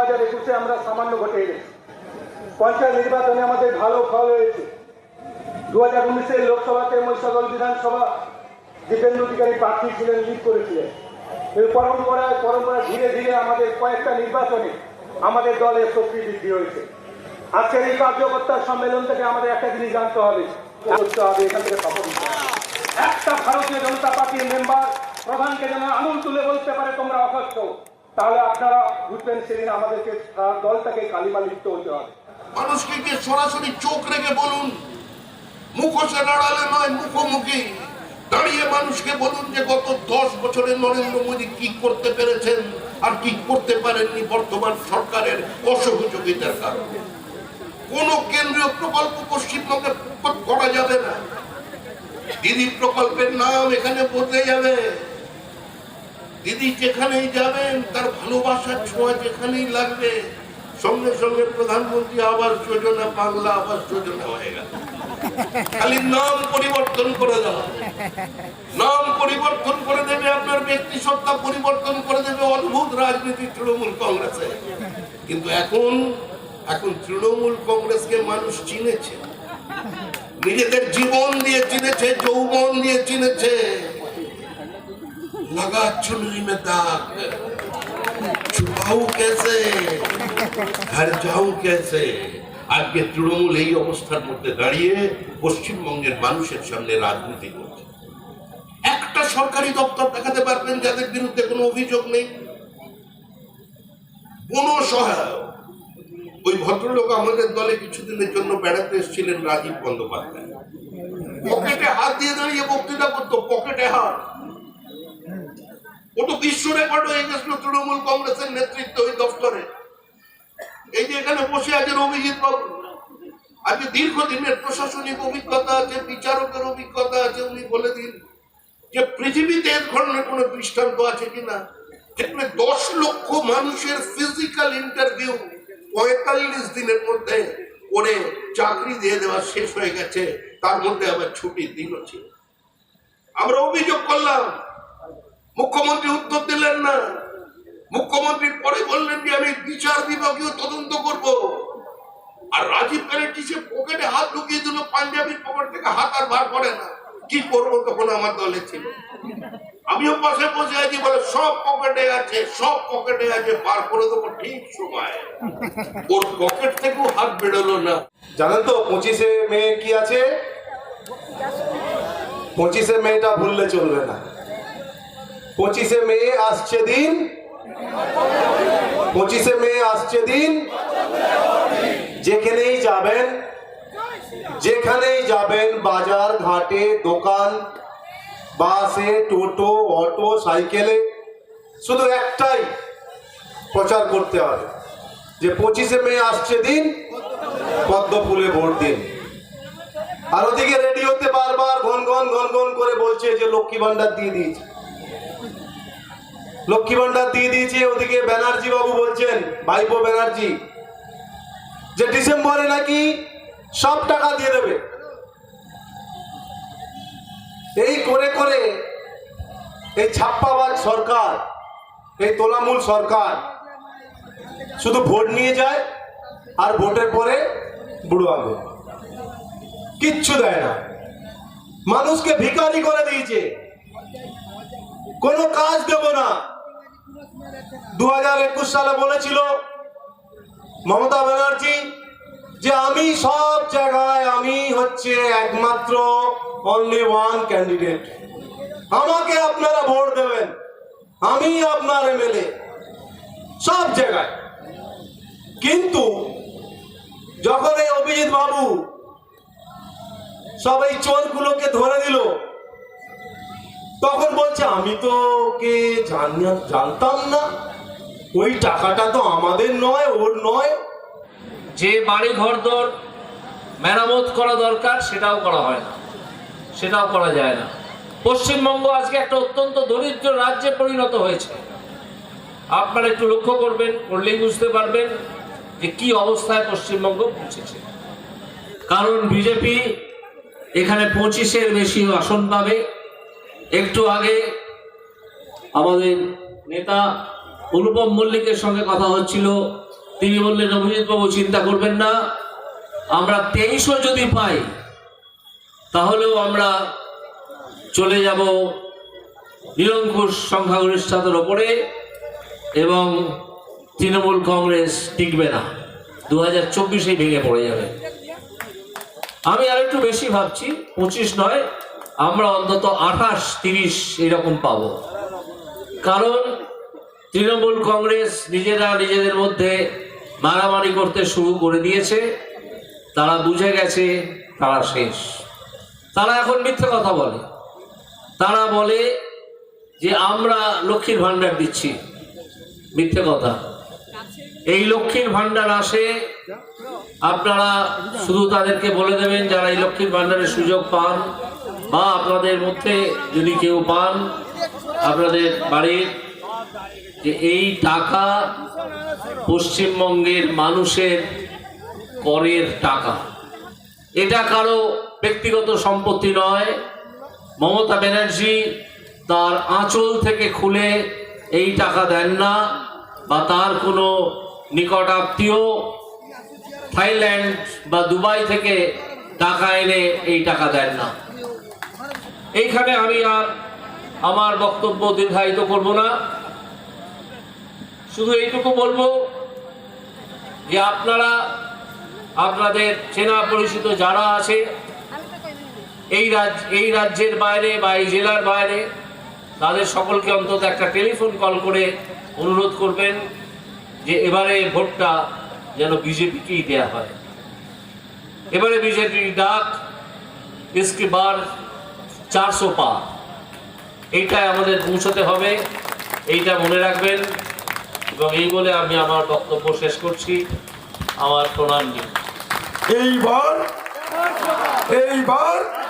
হাজার একুশে আমরা সামান্য ঘটে গেছি পঞ্চায়েত নির্বাচনে আমাদের ভালো ফল হয়েছে। দু হাজার উনিশের লোকসভাতে মহিষাদল বিধানসভা দীপেন্দ্র অধিকারী প্রার্থী ছিলেন, লিড করেছিলেন। এই পরম্পরায় পরম্পরা ধীরে ধীরে আমাদের কয়েকটা নির্বাচনে আমাদের দলের শক্তি বৃদ্ধি হয়েছে। আজকের এই কার্যকর্তা সম্মেলন থেকে আমাদের একটা জিনিস জানতে হবে করতে হবে এখান থেকে সফল একটা ভারতীয় জনতা পার্টির মেম্বার প্রধানকে যেন আঙুল তুলে বলতে পারে, তোমরা অসত্য তাহলে আপনারা বুঝবেন সেদিন আমাদেরকে দলটাকে কালিমা লিপ্ত হতে হবে। মানুষকে সরাসরি চোখ রেখে বলুন, মুখোশে লড়ালে নয়, মুখোমুখি। দাঁড়িয়ে মানুষকে বলুন যে গত দশ বছরে নরেন্দ্র মোদী কি করতে পেরেছেন আর কি করতে পারেননি বর্তমান সরকারের অসহযোগিতার কারণে। কোন কেন্দ্রীয় প্রকল্প পশ্চিমবঙ্গে করা যাবে না। দিদি প্রকল্পের নাম এখানে বদলে যাবে। দিদি যেখানেই যাবেন, তার ভালোবাসার ছোঁয়া যেখানেই লাগবে, সঙ্গে সঙ্গে প্রধানমন্ত্রী আবাস যোজনা, বাংলা আবাস যোজনা হয়ে গেল। খালি নাম পরিবর্তন করে দেওয়া। নাম পরিবর্তন করে দেবে আপনার ব্যক্তি, সত্তা পরিবর্তন করে দেবে অদ্ভুত রাজনীতি তৃণমূল কংগ্রেসে। কিন্তু এখন এখন তৃণমূল কংগ্রেসকে মানুষ চিনেছে। নিজেদের জীবন দিয়ে চিনেছে, যৌবন দিয়ে চিনেছে। लगा चुनरी में दाग छुपाऊ कैसे घर जाऊं कैसे আজকে তৃণমূল এই অবস্থার মধ্যে দাঁড়িয়ে পশ্চিমবঙ্গের মানুষের সামনে রাজনীতি করছে একটা সরকারি দপ্তর দেখাতে পারবেন যাদের বিরুদ্ধে কোনো অভিযোগ নেই কোন সহায়ক ওই ভদ্রলোক আমাদের দলে কিছুদিনের জন্য বেড়াতে এসেছিলেন রাজীব বন্দ্যোপাধ্যায় পকেটে হাত দিয়ে দাঁড়িয়ে বক্তৃতা করতো পকেটে হাত তো বিশ্ব রেকর্ড হয়ে গেছিল তৃণমূল কংগ্রেসের নেতৃত্ব ওই দপ্তরে। এই যে এখানে বসে আছেন অভিজিৎ বাবু। আজকে দীর্ঘদিনের প্রশাসনিক অভিজ্ঞতা আছে, বিচারকের অভিজ্ঞতা আছে, উনি বলে দিন যে পৃথিবীতে এর ধরনের কোনো দৃষ্টান্ত আছে কিনা? যেখানে দশ লক্ষ মানুষের ফিজিক্যাল ইন্টারভিউ পঁয়তাল্লিশ দিনের মধ্যে করে চাকরি দিয়ে দেওয়া শেষ হয়ে গেছে। তার মধ্যে আবার ছুটির দিনও ছিল আমরা অভিযোগ করলাম মুখ্যমন্ত্রী উত্তর দিলেন না। মুখ্যমন্ত্রী পরে বললেন যে, আমি বিচার বিভাগীয় তদন্ত করব। আর রাজীব ব্যানার্জি সে পকেটে হাত ঢুকিয়ে দিল, পাঞ্জাবির পকেট থেকে হাত আর বার করে না। কি করব তখন আমার দলে ছিল। আমিও পাশে বসে আছি বলে সব পকেটে আছে, সব পকেটে আছে, বার করে দেবো ঠিক সময়। ওর পকেট থেকেও হাত বেরোলো না। জানেন তো, পঁচিশে মে কি আছে? পঁচিশে মেটা ভুললে চলবে না। পঁচিশে মে আসছে দিন। পঁচিশে মে আসছে দিন। যেখানেই যাবেন যেখানেই যাবেন, বাজার ঘাটে, দোকান, বাসে, টোটো, অটো, সাইকেলে, শুধু একটাই প্রচার করতে হবে যে পঁচিশে মে আসছে দিন পদ্ম ফুলে ভোট দিন। আর ওদিকে রেডিওতে বারবার ঘন ঘন ঘন ঘন করে বলছে যে লক্ষ্মী ভান্ডার দিয়ে দিয়েছে। লক্ষ্মী ভান্ডার দিয়ে দিয়েছে, ওদিকে ব্যানার্জি বাবু বলছেন, ভাইপো ব্যানার্জি, যে ডিসেম্বরে নাকি সব টাকা দিয়ে দেবে। এই করে করে এই ছাপ্পাবাজ সরকার, এই তোলামূল সরকার শুধু ভোট নিয়ে যায় আর ভোটের পরে বুড়ো আগে কিচ্ছু দেয় না। মানুষকে ভিখারি করে দিয়েছে। কোনো কাজ দেব না। দু হাজার একুশ সালে বলেছিল মমতা ব্যানার্জি যে আমি সব জায়গায় আমি হচ্ছে একমাত্র অনলি ওয়ান ক্যান্ডিডেট আমাকে আপনারা ভোট দেবেন। আমি আপনার এমএলএ। সব জায়গায়। কিন্তু যখন এই অভিজিৎ বাবু সব এই চোরগুলোকে ধরে দিল তখন বলছে, আমি তো ওকে জানতাম না। ওই টাকাটা তো আমাদের নয়, ওর নয়। যে বাড়ি ঘর দর মেরামত করা দরকার, সেটাও করা হয় না। সেটাও করা যায় না। পশ্চিমবঙ্গ আজকে একটা অত্যন্ত দরিদ্র রাজ্যে পরিণত হয়েছে। আপনারা একটু লক্ষ্য করবেন, করলেই বুঝতে পারবেন যে কি অবস্থায় পশ্চিমবঙ্গ পৌঁছেছে। কারণ বিজেপি এখানে পঁচিশের বেশি আসন পাবে। একটু আগে আমাদের নেতা অনুপম মল্লিকের সঙ্গে কথা হচ্ছিল। তিনি বললেন অভিজিৎ বাবু চিন্তা করবেন না। আমরা তেইশও যদি পাই, তাহলেও আমরা চলে যাব নিরঙ্কুশ সংখ্যাগরিষ্ঠতার ওপরে এবং তৃণমূল কংগ্রেস টিকবে না। দু হাজার চব্বিশেই ভেঙে পড়ে যাবে। আমি আর একটু বেশি ভাবছি, পঁচিশ নয় আমরা অন্তত আঠাশ, তিরিশ এরকম পাবো। কারণ তৃণমূল কংগ্রেস নিজেরা নিজেদের মধ্যে মারামারি করতে শুরু করে দিয়েছে। তারা বুঝে গেছে তারা শেষ। তারা এখন মিথ্যে কথা বলে। তারা বলে যে আমরা লক্ষ্মীর ভাণ্ডার দিচ্ছি। মিথ্যে কথা। এই লক্ষ্মীর ভাণ্ডার আসে, আপনারা শুধু তাদেরকে বলে দেবেন যারা এই লক্ষ্মীর ভাণ্ডারের সুযোগ পান। বা আপনাদের মধ্যে যদি কেউ পান, আপনাদের বাড়ির যে এই টাকা পশ্চিমবঙ্গের মানুষের করের টাকা, এটা কারও ব্যক্তিগত সম্পত্তি নয়। মমতা ব্যানার্জি তার আঁচল থেকে খুলে এই টাকা দেন না, বা তার কোনো নিকট আত্মীয় থাইল্যান্ড বা দুবাই থেকে টাকা এনে এই টাকা দেন না। এইখানে আমি আর আমার বক্তব্য দীর্ঘায়িত করব না। শুধু এইটুকু বলব যে আপনারা, আপনাদের চেনা পরিচিত যারা আছে, এই রাজ্য, এই রাজ্যের বাইরে বা এই জেলার বাইরে, তাদের সকলকে অন্তত একটা টেলিফোন কল করে অনুরোধ করবেন যে এবারে ভোটটা যেন বিজেপিকেই দেয়া হয়। এবারে বিজেপির ডাক ইসকে বার চারশো পা। এইটাই আমাদের পৌঁছাতে হবে, এইটা মনে রাখবেন। এবং এই বলে আমি আমার বক্তব্য শেষ করছি। আমার প্রণাম নিয়ে। এইবার এইবার